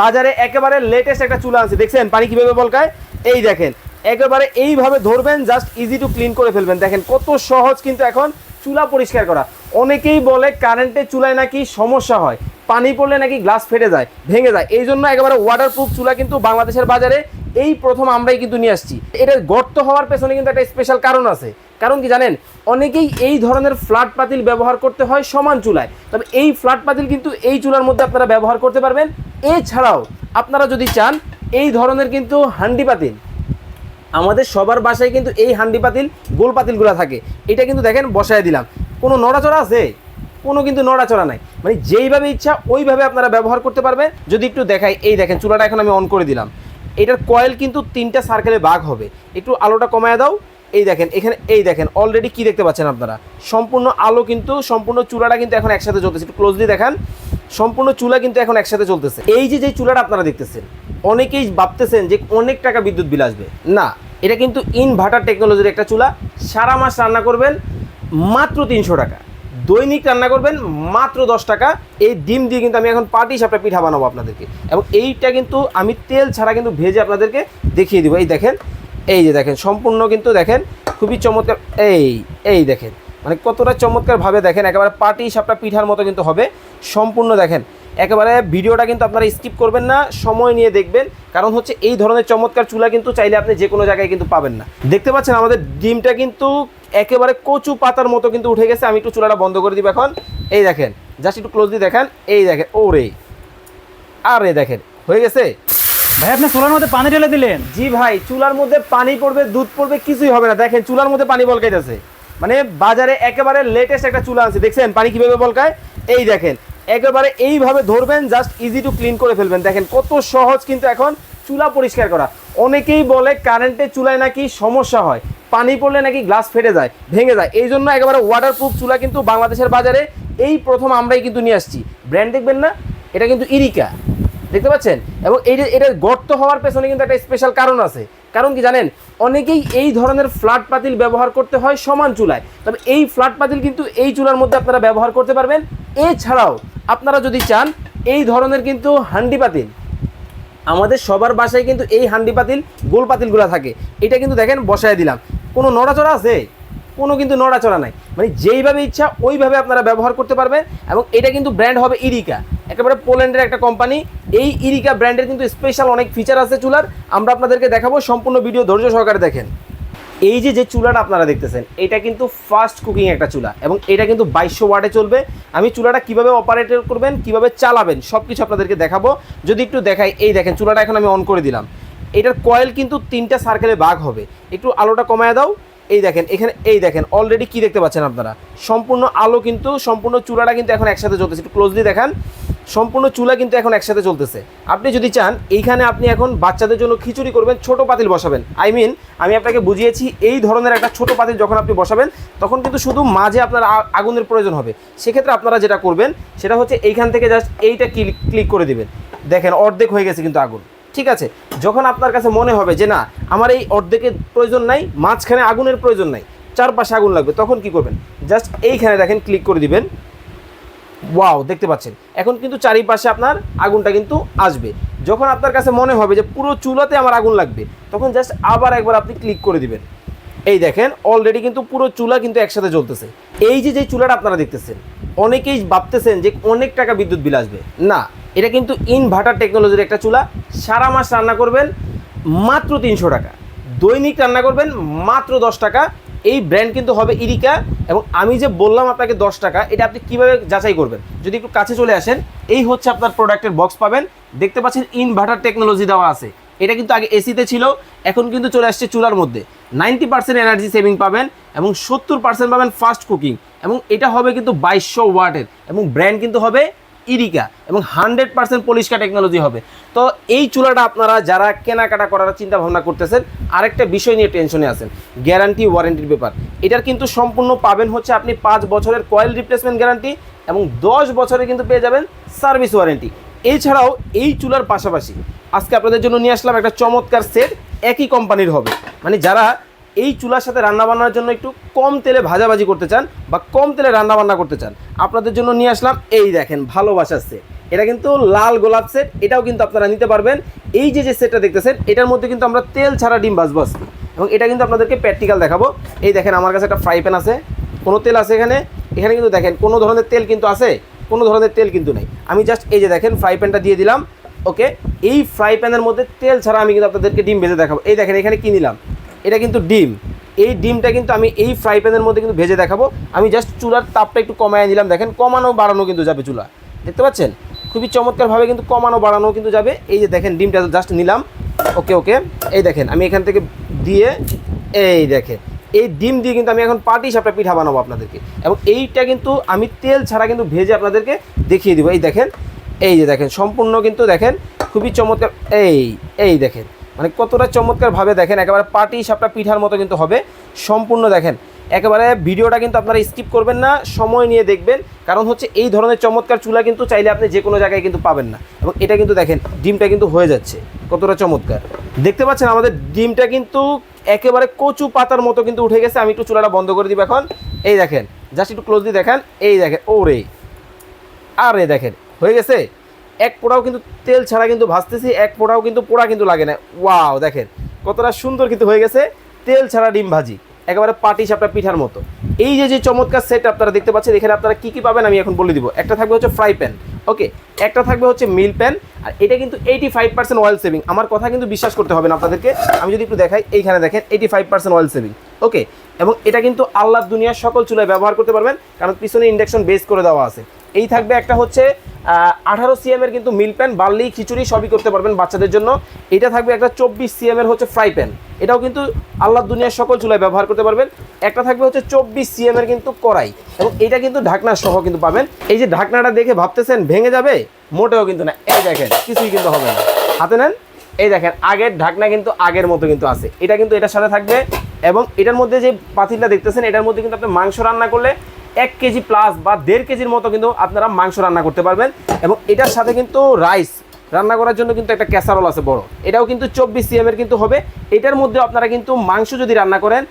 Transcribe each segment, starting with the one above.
বাজারে একেবারে লেটেস্ট একটা চুলা আছে দেখছেন? পানি কীভাবে বলকায়? এই দেখেন। একেবারে এইভাবে ধরবেন জাস্ট ইজি টু ক্লিন করে ফেলবেন। দেখেন কত সহজ কিন্তু এখন চুলা পরিষ্কার করা। অনেকেই বলে কারেন্টের চুলায় নাকি সমস্যা হয়। পানি পড়লে নাকি গ্লাস ফেটে যায়, ভেঙে যায়। এই জন্য একেবারে ওয়াটারপ্রুফ চুলা কিন্তু বাংলাদেশের বাজারে এই প্রথম আমরাই কিন্তু নিয়ে আসছি। এটা গর্ত হওয়ার পেছনে কিন্তু একটা স্পেশাল কারণ আছে। কারণ কি জানেন? অনেকেই এই ধরনের ফ্ল্যাট পাতিল ব্যবহার করতে হয় সমান চুলায়। তবে এই ফ্ল্যাট পাতিল কিন্তু এই চুলার মধ্যে আপনারা ব্যবহার করতে পারবেন। এছাড়াও আপনারা যদি চান, এই ধরনের কিন্তু হান্ডি পাতিল। আমাদের সবার বাসায় কিন্তু এই হান্ডি পাতিল, গোল পাতিলগুলো থাকে। এটা কিন্তু দেখেন বসায় দিলাম। কোনো নড়াচড়া আছে? কোনো কিন্তু নড়াচড়া নাই। মানে যেইভাবে ইচ্ছা ওইভাবে আপনারা ব্যবহার করতে পারবেন। যদি একটু দেখাই, এই দেখেন চুলাটা এখন আমি অন করে দিলাম। এটার কয়েল কিন্তু তিনটা সার্কেলে ভাগ হবে। একটু আলোটা কমায় দাও। এই দেখেন, এখানে এই দেখেন অলরেডি কি দেখতে পাচ্ছেন আপনারা? সম্পূর্ণ আলো কিন্তু, সম্পূর্ণ চুলাটা কিন্তু এখন একসাথে চলতেছে একটু ক্লোজলি দেখান। সম্পূর্ণ চুলা কিন্তু এখন একসাথে চলতেছে এই যে যে চুলাটা আপনারা দেখতেছেন, অনেকেই ভাবতেছেন যে অনেক টাকা বিদ্যুৎ বিল আসবে। না, এটা কিন্তু ইনভার্টার টেকনোলজির একটা চুলা। সারা মাস রান্না করবেন মাত্র তিনশো টাকা। দৈনিক রান্না করবেন মাত্র দশ টাকা। এই ডিম দিয়ে কিন্তু আমি এখন পাটি সাপটা পিঠা বানাবো আপনাদেরকে। এবং এইটা কিন্তু আমি তেল ছাড়া কিন্তু ভেজে আপনাদেরকে দেখিয়ে দিব। এই দেখেন, এই যে দেখেন, সম্পূর্ণ কিন্তু দেখেন খুবই চমৎকার, এই এই দেখেন মানে কতটা চমৎকারভাবে দেখেন, একেবারে পাটি সাপটা পিঠার মতো কিন্তু হবে। সম্পূর্ণ দেখেন, একেবারে ভিডিওটা কিন্তু আপনারা স্কিপ করবেন না, সময় নিয়ে দেখবেন। কারণ হচ্ছে এই ধরনের চমৎকার চুলা কিন্তু চাইলে আপনি যে কোনো জায়গায় কিন্তু পাবেন না। দেখতে পাচ্ছেন আমাদের ডিমটা কিন্তু একেবারে কচু পাতার মতো কিন্তু উঠে গেছে। আমি একটু চুলাটা বন্ধ করে দিব এখন। এই দেখেন জাস্ট একটু ক্লোজলি দেখেন। এই দেখেন ওরে। আরে দেখেন হয়ে গেছে? ভাই আপনি চুলার মধ্যে পানি ঢেলে দিলেন। জি ভাই চুলার মধ্যে পানি পড়বে দুধ পড়বে কিছুই হবে না। দেখেন চুলার মধ্যে পানি বলকাইতেছে। মানে বাজারে একেবারে লেটেস্ট একটা চুলা আছে দেখছেন পানি কীভাবে বলকায়? এই দেখেন একেবারে এইভাবে ধরবেন জাস্ট ইজি টু ক্লিন করে ফেলবেন। দেখেন কত সহজ কিন্তু এখন চুলা পরিষ্কার করা। অনেকেই বলে কারেন্টের চুলায় নাকি সমস্যা হয়। পানি পড়লে নাকি গ্লাস ফেটে যায়, ভেঙে যায়। এই জন্য একেবারে ওয়াটারপ্রুফ চুলা কিন্তু বাংলাদেশের বাজারে এই প্রথম আমরাই কিন্তু নিয়ে আসছি। ব্র্যান্ড দেখবেন না, এটা কিন্তু ইরিকা, দেখতে পাচ্ছেন? এবং এই যে এটা গর্ত হওয়ার পেছনে কিন্তু একটা স্পেশাল কারণ আছে। কারণ কি জানেন, অনেকেই এই ধরনের ফ্ল্যাট পাতিল ব্যবহার করতে হয় সমান চুলায়। তবে এই ফ্ল্যাট পাতিল কিন্তু এই চুলার মধ্যে আপনারা ব্যবহার করতে পারবেন। এছাড়াও আপনারা যদি চান, এই ধরনের কিন্তু হান্ডি পাতিল, আমাদের সবার বাসায় কিন্তু এই হান্ডি পাতিল, গোল পাতিলগুলো থাকে। এটা কিন্তু দেখেন, বসায় দিলাম। কোনো নড়াচড়া আছে? কোনো কিন্তু নড়াচড়া নাই। মানে যেইভাবে ইচ্ছা ওইভাবে আপনারা ব্যবহার করতে পারবেন এবং এটা কিন্তু ব্র্যান্ড হবে ইরিকা একেবারে পোল্যান্ডের একটা কোম্পানি এই ইরিকা ব্র্যান্ডের কিন্তু স্পেশাল অনেক ফিচার আছে চুলার। আমরা আপনাদেরকে দেখাবো, সম্পূর্ণ ভিডিও ধৈর্য সহকারে দেখেন। এই যে যে চুলাটা আপনারা দেখতেছেন, এটা কিন্তু ফাস্ট কুকিং একটা চুলা এবং এটা কিন্তু বাইশশো ওয়াটে চলবে। আমি চুলাটা কীভাবে অপারেট করবেন, কীভাবে চালাবেন সব কিছু আপনাদেরকে দেখাবো। যদি একটু দেখাই, এই দেখেন, চুলাটা এখন আমি অন করে দিলাম। এটার কয়েল কিন্তু তিনটা সার্কেলে ভাগ হবে। একটু আলোটা কমায় দাও। এই দেখেন, এখানে, এই দেখেন অলরেডি কি দেখতে পাচ্ছেন আপনারা? সম্পূর্ণ আলো কিন্তু, সম্পূর্ণ চুলাটা কিন্তু এখন একসাথে চলতেছে একটু ক্লোজলি দেখান। সম্পূর্ণ চুলা কিন্তু এখন একসাথে চলতেছে আপনি যদি চান, এইখানে আপনি এখন বাচ্চাদের জন্য খিচুড়ি করবেন, ছোট পাতিল বসাবেন। আই মিন আমি আপনাকে বুঝিয়েছি, এই ধরনের একটা ছোট পাতিল যখন আপনি বসাবেন, তখন কিন্তু শুধু মাঝে আপনার আগুনের প্রয়োজন হবে। সেক্ষেত্রে আপনারা যেটা করবেন, সেটা হচ্ছে এইখান থেকে জাস্ট এইটা ক্লিক করে দেবেন। দেখেন, অর্ধেক হয়ে গেছে কিন্তু আগুন। ঠিক আছে, যখন আপনার কাছে মনে হবে যে না, আমার এই অর্ধেকের প্রয়োজন নাই, মাঝখানে আগুনের প্রয়োজন নাই, চারপাশে আগুন লাগবে, তখন কি করবেন? জাস্ট এইখানে দেখেন ক্লিক করে দিবেন। ওয়াও দেখতে পাচ্ছেন। এখন কিন্তু চারিপাশে আপনার আগুনটা কিন্তু আসবে। যখন আপনার কাছে মনে হবে যে পুরো চুলাতে আমার আগুন লাগবে, তখন জাস্ট আবার একবার আপনি ক্লিক করে দিবেন। এই দেখেন অলরেডি কিন্তু পুরো চুলা কিন্তু একসাথে জ্বলতেছে। এই যে যে চুলাটা আপনারা দেখতেছেন, অনেকেই ভাবতেছেন যে অনেক টাকা বিদ্যুৎ বিল আসবে। না এটা কিন্তু ইনভার্টার টেকনোলজির একটা চুলা। সারা মাস রান্না করবেন মাত্র তিনশো টাকা। দৈনিক রান্না করবেন মাত্র দশ টাকা। এই ব্র্যান্ড কিন্তু হবে ইরিকা এবং আমি যে বললাম আপনাকে দশ টাকা, এটা আপনি কীভাবে যাচাই করবেন? যদি একটু কাছে চলে আসেন, এই হচ্ছে আপনার প্রোডাক্টের বক্স পাবেন। দেখতে পাচ্ছেন ইনভার্টার টেকনোলজি দেওয়া আছে। এটা কিন্তু আগে এসিতে ছিল, এখন কিন্তু চলে আসছে চুলার মধ্যে। নাইনটি পার্সেন্ট এনার্জি সেভিং পাবেন এবং সত্তর পার্সেন্ট পাবেন ফাস্ট কুকিং এবং এটা হবে কিন্তু বাইশশো ওয়াটের এবং ব্র্যান্ড কিন্তু হবে ইরিকা এবং হান্ড্রেড পার্সেন্ট পলিশকা টেকনোলজি হবে। তো এই চুলাটা আপনারা যারা কেনাকাটা করার চিন্তা ভাবনা করতেছেন, আরেকটা বিষয় নিয়ে টেনশনে আছেন, গ্যারান্টি ওয়ারেন্টির ব্যাপার। এটার কিন্তু সম্পূর্ণ পাবেন হচ্ছে আপনি পাঁচ বছরের কয়েল রিপ্লেসমেন্ট গ্যারান্টি এবং দশ বছরে কিন্তু পেয়ে যাবেন সার্ভিস ওয়ারেন্টি। এছাড়াও এই চুলার পাশাপাশি আজকে আপনাদের জন্য নিয়ে আসলাম একটা চমৎকার সেট, একই কোম্পানির হবে। মানে যারা এই চুলার সাথে রান্না বান্নার জন্য একটু কম তেলে ভাজাভাজি করতে চান বা কম তেলে রান্না বান্না করতে চান, আপনাদের জন্য নিয়ে আসলাম এই দেখেন ভালোবাসার সেট এটা কিন্তু লাল গোলাপ সেট এটাও কিন্তু আপনারা নিতে পারবেন। এই যে যে সেটটা দেখতেছেন, এটার মধ্যে কিন্তু আমরা তেল ছাড়া ডিম আজকে। এবং এটা কিন্তু আপনাদেরকে প্র্যাকটিক্যাল দেখাবো। এই দেখেন, আমার কাছে একটা ফ্রাই প্যান আছে। কোনো তেল আছে এখানে? এখানে কিন্তু দেখেন, কোনো ধরনের তেল কিন্তু আছে, কোনো ধরনের তেল কিন্তু নেই। আমি জাস্ট এই যে দেখেন ফ্রাই প্যানটা দিয়ে দিলাম। ওকে এই ফ্রাই প্যানের মধ্যে তেল ছাড়া আমি কিন্তু আপনাদেরকে ডিম ভেজে দেখাবো। এই দেখেন, এখানে কি নিলাম? এটা কিন্তু ডিম। এই ডিমটা কিন্তু আমি এই ফ্রাই প্যানের মধ্যে কিন্তু ভেজে দেখাবো। আমি জাস্ট চুলার তাপটা একটু কমায় নিলাম। দেখেন, কমানো বাড়ানো কিন্তু যাবে চুলা। দেখতে পাচ্ছেন? খুবই চমৎকারভাবে কিন্তু কমানো বাড়ানো কিন্তু যাবে। এই যে দেখেন, ডিমটা জাস্ট নিলাম। ওকে ওকে। এই দেখেন, আমি এখান থেকে দিয়ে, এই দেখেন। এই ডিম দিয়ে কিন্তু আমি এখন পাটি সাপটা পিঠা বানাবো আপনাদেরকে। এবং এইটা কিন্তু আমি তেল ছাড়া কিন্তু ভেজে আপনাদেরকে দেখিয়ে দিব। এই দেখেন, এই যে দেখেন, সম্পূর্ণ কিন্তু দেখেন, খুবই চমৎকার। এই এই দেখেন। মানে কতটা চমৎকারভাবে দেখেন, একেবারে পাটি সাপটা পিঠার মতো কিন্তু হবে, সম্পূর্ণ দেখেন। একেবারে ভিডিওটা কিন্তু আপনারা স্কিপ করবেন না, সময় নিয়ে দেখবেন, কারণ হচ্ছে এই ধরনের চমৎকার চুলা কিন্তু চাইলে আপনি যে কোনো জায়গায় কিন্তু পাবেন না। এবং এটা কিন্তু দেখেন, ডিমটা কিন্তু হয়ে যাচ্ছে, কতটা চমৎকার। দেখতে পাচ্ছেন আমাদের ডিমটা কিন্তু একেবারে কচু পাতার মতো কিন্তু উঠে গেছে, আমি একটু চুলাটা বন্ধ করে দিব এখন। এই দেখেন, জাস্ট একটু ক্লোজলি দেখেন, এই দেখেন, ওরে, আরে দেখেন, হয়ে গেছে? এক পোড়াও কিন্তু তেল ছাড়া কিন্তু ভাজতেছি, এক পোড়াও কিন্তু পোড়া কিন্তু লাগে না। ওয়াও, দেখেন, কতটা সুন্দর কিন্তু হয়ে গেছে। তেল ছাড়া ডিম ভাজি, একেবারে পাটি সাপটা পিঠার মতো। এই যে যে চমৎকার সেট আপনারা দেখতে পাচ্ছেন, এখানে আপনারা কী কী পাবেন আমি এখন বলে দিব। একটা থাকবে হচ্ছে ফ্রাই প্যান ওকে একটা থাকবে হচ্ছে মিল প্যান আর এটা কিন্তু eighty five percent oil saving আমার কথা কিন্তু বিশ্বাস করতে হবে না আপনাদেরকে। আমি যদি একটু দেখাই, এইখানে দেখেন eighty five percent oil saving okay এবং এটা কিন্তু আল্লাহ দুনিয়ার সকল চুলায় ব্যবহার করতে পারবেন, কারণ পিছনে ইন্ডাকশন বেস করে দেওয়া আছে। এই থাকবে একটা হচ্ছে আঠারো সিএম এর কিন্তু মিল প্যান বার্লি খিচুড়ি সবই করতে পারবেন বাচ্চাদের জন্য। এটা থাকবে একটা চব্বিশ সিএম এর হচ্ছে ফ্রাই প্যান। এটাও কিন্তু আল্লাহ দুনিয়ার সকল চুলায় ব্যবহার করতে পারবেন। একটা থাকবে হচ্ছে চব্বিশ সিএম এর কিন্তু কড়াই এবং এটা কিন্তু ঢাকনা সহ কিন্তু পাবেন। এই যে ঢাকনাটা দেখে ভাবতেছেন, ভেঙে যাবে? মোটেও কিন্তু না। এই দেখেন, কিছুই কিন্তু হবে না। হাতে নেন। এই দেখেন, আগের ঢাকনা কিন্তু আগের মতো কিন্তু আছে। এটা কিন্তু এটার সাথে থাকবে এবং এটার মধ্যে যে পাতিলটা দেখতেছেন, এটার মধ্যে কিন্তু আপনি মাংস রান্না করলে এক কেজি প্লাস বা দেড় কেজির মতো কিন্তু আপনারা মাংস রান্না করতে পারবেন। এবং এটার সাথে কিন্তু রাইস রান্না করার জন্য কিন্তু একটা ক্যাসারোল আছে বড়। এটাও কিন্তু চব্বিশ সিএম এর কিন্তু হবে। এটার মধ্যে আপনারা কিন্তু মাংস যদি রান্না করেন,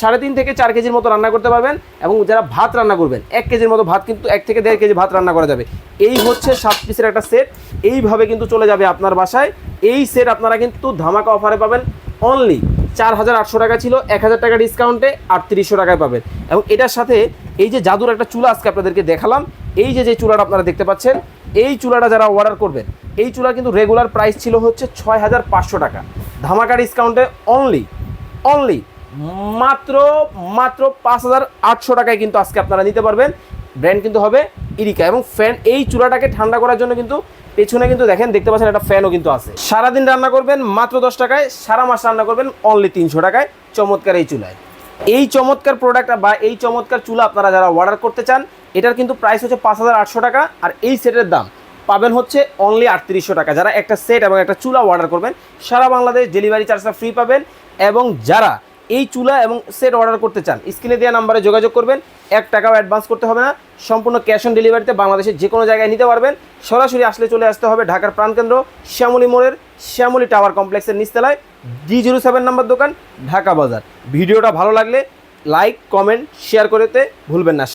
সাড়ে তিন থেকে চার কেজির মতো রান্না করতে পারবেন এবং যারা ভাত রান্না করবেন, এক কেজির মতো ভাত কিন্তু এক থেকে দেড় কেজি ভাত রান্না করা যাবে। এই হচ্ছে সাত পিসের একটা সেট এইভাবে কিন্তু চলে যাবে আপনার বাসায়। এই সেট আপনারা কিন্তু ধামাকা অফারে পাবেন। অনলি চার হাজার আটশো টাকা ছিল এক হাজার টাকা ডিসকাউন্টে আটত্রিশশো টাকায় পাবেন। এবং এটার সাথে এই যে জাদুর একটা চুলা আজকে আপনাদেরকে দেখালাম, এই যে যে চুলাটা আপনারা দেখতে পাচ্ছেন, এই চুলাটা যারা অর্ডার করবেন, এই চুলা কিন্তু রেগুলার প্রাইস ছিল হচ্ছে ছয় হাজার পাঁচশো টাকা। ধামাকা ডিসকাউন্টে অনলি অনলি মাত্র মাত্র পাঁচ হাজার আটশো টাকায় কিন্তু আজকে আপনারা নিতে পারবেন। ব্র্যান্ড কিন্তু হবে ইরিকা এবং ফ্যান এই চুলাটাকে ঠান্ডা করার জন্য কিন্তু পেছনে কিন্তু দেখেন, দেখতে পাচ্ছেন একটা ফ্যানও কিন্তু আছে। সারাদিন রান্না করবেন, মাত্র দশ টাকায়, সারা মাস রান্না করবেন অনলি তিনশো টাকায়, চমৎকার এই চুলায়। এই চমৎকার প্রোডাক্ট বা এই চমৎকার চুলা আপনারা যারা অর্ডার করতে চান, এটার কিন্তু প্রাইস হচ্ছে পাঁচ হাজার আটশো টাকা, আর এই সেটের দাম পাবেন হচ্ছে অনলি আটত্রিশশো টাকা। যারা একটা সেট এবং একটা চুলা অর্ডার করবেন, সারা বাংলাদেশ ডেলিভারি চার্জটা ফ্রি পাবেন, এবং যারা এই চুলা এবং সেট অর্ডার করতে চান, স্ক্রিনে দেওয়া নাম্বারে যোগাযোগ করবেন। এক টাকাও অ্যাডভান্স করতে হবে না। সম্পূর্ণ ক্যাশ অন ডেলিভারিতে বাংলাদেশের যে কোনো জায়গায় নিতে পারবেন। সরাসরি আসলে চলে আসতে হবে ঢাকার প্রাণকেন্দ্র শ্যামলী মোড়ের শ্যামলী টাওয়ার কমপ্লেক্সের নিচতলায়। ডি জিরো সেভেন নাম্বার দোকান, ঢাকা বাজার। ভিডিওটা ভালো লাগলে লাইক কমেন্ট শেয়ার করতে ভুলবেন না।